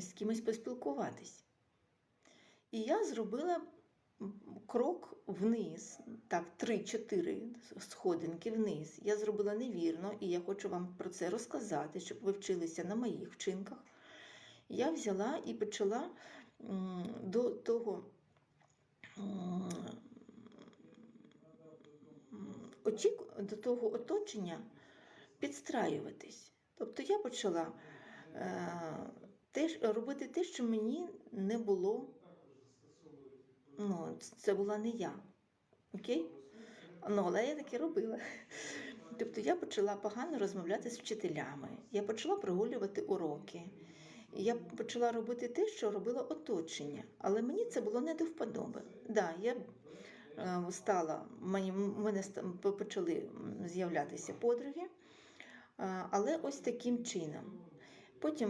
з кимось поспілкуватись. І я зробила крок вниз, так, 3-4 сходинки вниз. Я зробила невірно, і я хочу вам про це розказати, щоб ви вчилися на моїх вчинках. Я взяла і почала до того до того оточення підстраюватись. Тобто я почала е, робити те, що мені не було. Ну, це була не я. Окей? Ну, але я таке робила. Тобто я почала погано розмовляти з вчителями, я почала прогулювати уроки. Я почала робити те, що робило оточення, але мені це було не до вподоби. Да, я е, стала, мені, мене почали з'являтися подруги, е, але ось таким чином. Потім